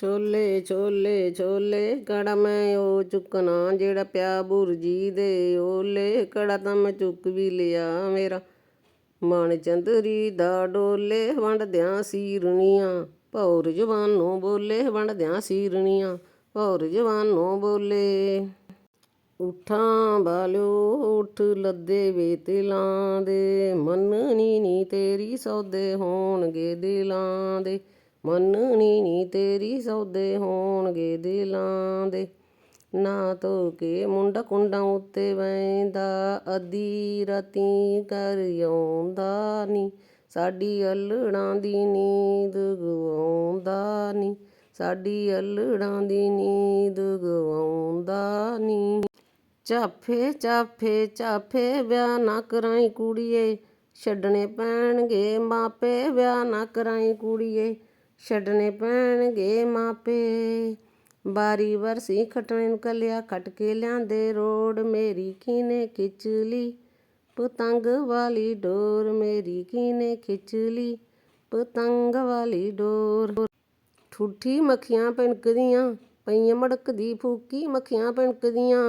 ਛੋਲੇ ਛੋਲੇ ਛੋਲੇ, ਕੜਾ ਮੈਂ ਉਹ ਚੁੱਕਣਾ, ਜਿਹੜਾ ਪਿਆ ਬੁਰਜੀ ਦੇ ਓਲੇ। ਕੜਾ ਤਾਂ ਮੈਂ ਚੁੱਕ ਵੀ ਲਿਆ, ਮੇਰਾ ਮਨ ਚੰਦਰੀ ਦਾ ਡੋਲੇ। ਵੰਡਦਿਆਂ ਸੀਰਣੀਆਂ, ਭੌਰ ਜਵਾਨੋਂ ਬੋਲੇ। ਵੰਡਦਿਆਂ ਸੀਰਣੀਆਂ, ਭੌਰ ਜਵਾਨੋਂ ਬੋਲੇ। ਉਠਾਂ ਬਾਲਿਓ, ਉਠ ਲੱਦੇ ਵੇ ਤਿਲਾਂ ਦੇ। ਮੰਨਣੀ ਨੀ ਤੇਰੀ ਸੌਦੇ ਹੋਣਗੇ ਦਿਲਾਂ ਦੇ। ਮੰਨਣੀ ਨੀ ਤੇਰੀ ਸੌਦੇ ਹੋਣਗੇ ਦਿਲਾਂ ਦੇ। ਨਾ ਧੋ ਕੇ ਮੁੰਡਾ ਕੁੰਡਾਂ ਉੱਤੇ ਵੈਂਦਾ ਅੱਧੀ ਰਾਤੀ ਕਰ ਆਉਂਦਾ ਨੀ। ਸਾਡੀ ਅਲੜਾਂ ਦੀ ਨੀਂਦ ਗਵਾਉਂਦਾ ਨੀ। ਸਾਡੀ ਅਲੜਾਂ ਦੀ ਨੀਂਦ ਗਵਾਉਂਦਾ ਨੀ। ਚਾਫੇ ਚਾਫੇ ਚਾਫੇ ਵਿਆਹ ਨਾ ਕਰਾਈ ਕੁੜੀਏ। ਛੱਡਣੇ ਪੈਣਗੇ ਮਾਪੇ, ਵਿਆਹ ਨਾ ਕਰਾਈ ਕੁੜੀਏ। ਛੱਡਣੇ ਪੈਣਗੇ ਮਾਪੇ। ਬਾਰੀ ਵਰਸੀ ਖਟਣੇ ਨੂੰ ਕੱਲਿਆ, ਖਟ ਕੇ ਲਿਆਂਦੇ ਰੋੜ। ਮੇਰੀ ਕੀਨੇ ਖਿੱਚ ਲਈ ਪਤੰਗ ਵਾਲੀ ਡੋਰ। ਮੇਰੀ ਕੀਨੇ ਖਿੱਚ ਲਈ ਪਤੰਗ ਵਾਲੀ ਡੋਰ। ਠੁੱਠੀ ਮੱਖੀਆਂ ਪਿਣਕਦੀਆਂ, ਪਈਆਂ ਮੜਕਦੀ, ਫੂਕੀ ਮੱਖੀਆਂ ਪਿਣਕਦੀਆਂ।